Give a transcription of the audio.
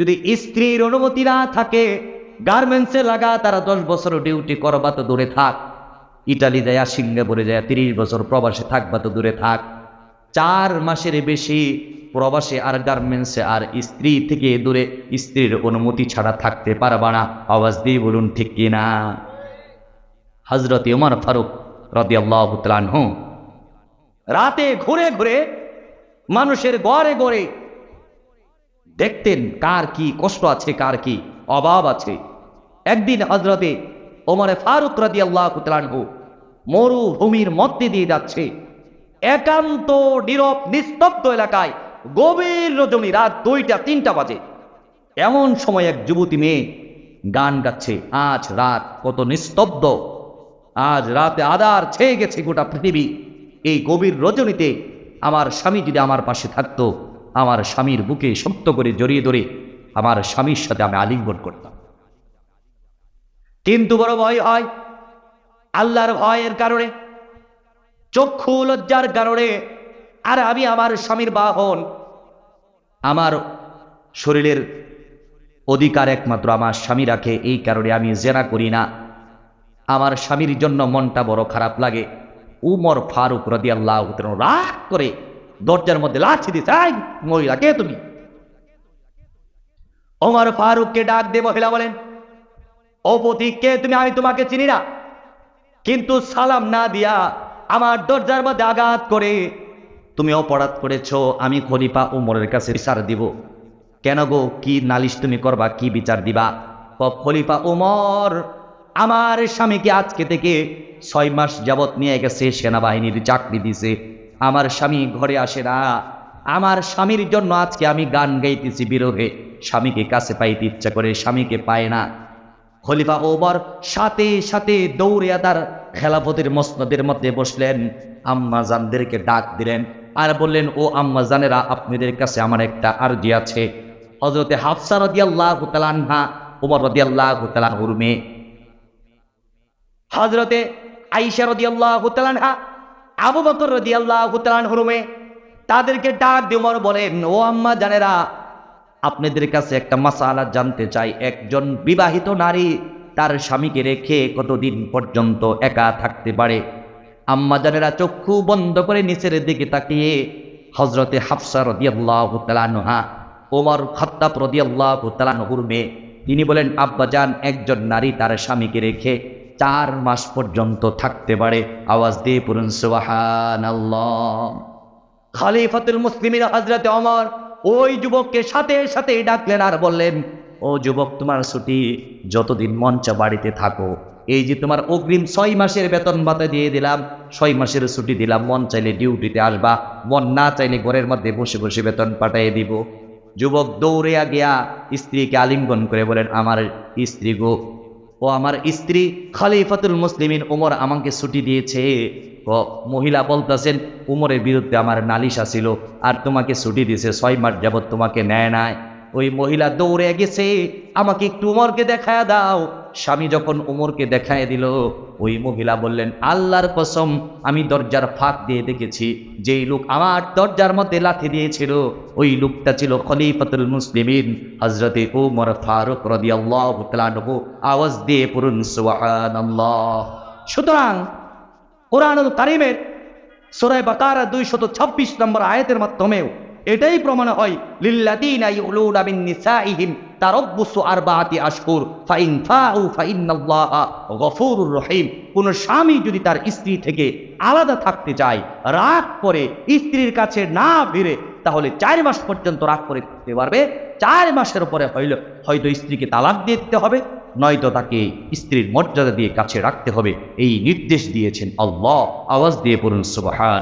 যদি স্ত্রীর অনুমতি না থাকে গার্মেন্টসে লাগা, তারা দশ বছর ডিউটি করবা তো দূরে থাক। ইটালি যায় সিঙ্গাপুরে যায়, তিরিশ বছর প্রবাসে থাকবা তো দূরে থাক। চার মাসের বেশি প্রবাসে আর গার্মেন্টসে আর স্ত্রী থেকে দূরে স্ত্রীর অনুমতি ছাড়া থাকতে পারবা না। আওয়াজ দিয়ে বলুন, ঠিক কিনা হজরত উমর ফারুক রদি আল্লাহ রাতে ঘুরে ঘুরে মানুষের গড়ে গড়ে দেখতেন কার কি কষ্ট আছে, কার কি অভাব আছে। একদিন হজরতে ওমরে ফারুক রাদি আল্লাহ কুতলানহু মরুভূমির মধ্যে দিয়ে যাচ্ছে। একান্ত নীরব, নিস্তব্ধ এলাকায় গভীর রজনী, রাত দুইটা, তিনটা বাজে। এমন সময় এক যুবতী মেয়ে গান গাচ্ছে, আজ রাত কত নিস্তব্ধ, আজ রাতে আদার ছেয়ে গেছে গোটা পৃথিবী। এই গভীর রজনীতে আমার স্বামী যদি আমার পাশে থাকতো আমার স্বামীর বুকে শক্ত করে জড়িয়ে ধরে আমার স্বামীর সাথে আমি আলিঙ্গন করতাম। কিন্তু বড় ভয় হয়, আল্লাহর ভয়ের কারণে, চক্ষু লজ্জার কারণে, আর আমি আমার স্বামীর বাহন আমার শরীরের অধিকার একমাত্র আমার স্বামী রাখে, এই কারণে আমি জেনা করি না। আমার স্বামীর জন্য মনটা বড় খারাপ লাগে। উমর ফারুক রদি আল্লাহ রাগ করে দরজার মধ্যে লাঠি দিতে আই মহিলা, কে তুমি? ওমর ফারুককে ডাক দিয়ে মহিলা বলেন, ও কে তুমি? আমি তোমাকে চিনি না। কিন্তু সালাম না দিয়া আমার দরজার মধ্যে আঘাত করে তুমি অপরাধ করেছ, আমি খলিফা উমরের কাছে বিচার দিব। কেন গো? কি নালিশ তুমি করবা? কি বিচার দিবা? খলিফা উমর আমার স্বামীকে আজকে থেকে ছয় মাস যাবৎ নিয়ে গেছে, সেনাবাহিনীর চাকরি দিছে। আমার স্বামী ঘরে আসে না। আমার স্বামীর জন্য আজকে আমি গান গাইতেছি বিরোধে। স্বামীকে কাছে পাইতে ইচ্ছা করে স্বামীকে পায় না। খলিফা ওমর সাথে সাথে দৌড়ে তার খেলাফতের মসনদের মধ্যে বসলেন। আম্মা জানদেরকে ডাক দিলেন আর বললেন, ও আম্মা জানেরা, আপনাদের কাছে আমার একটা আরজি আছে। হজরতে হাফসা রদিয়াল্লাহ তালানহা উমর রদিয়াল্লাহ তালাহুর মেয়ে। হজরতে আইসা রদিয়াল্লাহ তালানহা আবু বকর রদিয়াল্লাহ তালানহুর মেয়ে তাদেরকে ডাক দিয়ে উমর বলেন, ও আম্মা জানেরা, আপনাদের কাছে একটা মাসালা জানতে চাই। একজন বিবাহিত নারী তার স্বামীকে রেখে কতদিন পর্যন্ত একা থাকতে পারে? আম্মা জানেরা চক্ষু বন্ধ করে নিচের দিকে তাকিয়ে হজরতে হাফসা রদিয়াল্লাহ তালানহা ওমর খত্তাব রদিয়াল্লাহ তালানহুর মেয়ে, তিনি বলেন আব্বাজান একজন নারী তার স্বামীকে রেখে চার মাস পর্যন্ত থাকতে পারে। আওয়াজ দিয়ে পুরুন সুবাহান খালিফাতুল মুসলিমের হজরতে অমর ওই যুবককে সাথে সাথে ডাকলেন আর বললেন, ও যুবক, তোমার ছুটি, যতদিন মঞ্চা বাড়িতে থাকো। এই যে তোমার অগ্রিম ছয় মাসের বেতন ভাতা দিয়ে দিলাম, ছয় মাসের ছুটি দিলাম, মন চাইলে ডিউটিতে আসবা, মন না চাইলে ঘরের মধ্যে বসে বসে বেতন পাঠিয়ে দিব। যুবক দৌড়ে গিয়া স্ত্রীকে আলিঙ্গন করে বলেন, আমার স্ত্রী গো ও আমার স্ত্রী খালিফাতুল মুসলিমিন উমর আমাকে ছুটি দিয়েছে। ও মহিলা বলতেছেন, উমরের বিরুদ্ধে আমার নালিশ আসিল আর তোমাকে ছুটি দিয়েছে, ছয় মাস যাবৎ তোমাকে নেয় নাই। ওই মহিলা দৌড়ে গেছে, আমাকে একটু উমরকে দেখায় দাও। স্বামী যখন উমরকে দেখায় দিল, ওই মহিলা বললেন, আল্লাহর কসম, আমি দরজার ফাঁক দিয়ে দেখেছি। যেই লোক আমার দরজার মধ্যে লাথি দিয়েছিল, ওই লোকটা ছিল খলিফাতুল মুসলিমিন হজরতে উমর ফারুক রদিয়াল্লাহ আওয়াজ দিয়ে সুবহানাল্লাহ। সুতরাং কোরআনুল কারিমের সোরাই বাকারা দুইশত ছাব্বিশ নম্বর আয়াতের মাধ্যমেও এটাই প্রমাণ হয় লিল্লাদিনা তারাব্বুসু আরবাআতি আশহুর, ফাইন ফাউ ফাইন্নাল্লাহা, গফুরুর রহিম। কোন স্বামী যদি তার স্ত্রী থেকে আলাদা থাকতে চায়, রাগ করে স্ত্রীর কাছে না ফিরে, তাহলে চার মাস পর্যন্ত রাগ করে থাকতে পারবে। চার মাসের পরে হইল, হয়তো স্ত্রীকে তালাক দিয়ে দিতে হবে, নয়তো তাকে স্ত্রীর মর্যাদা দিয়ে কাছে রাখতে হবে। এই নির্দেশ দিয়েছেন আল্লাহ। আওয়াজ দিয়ে পড়ুন, সুবহান।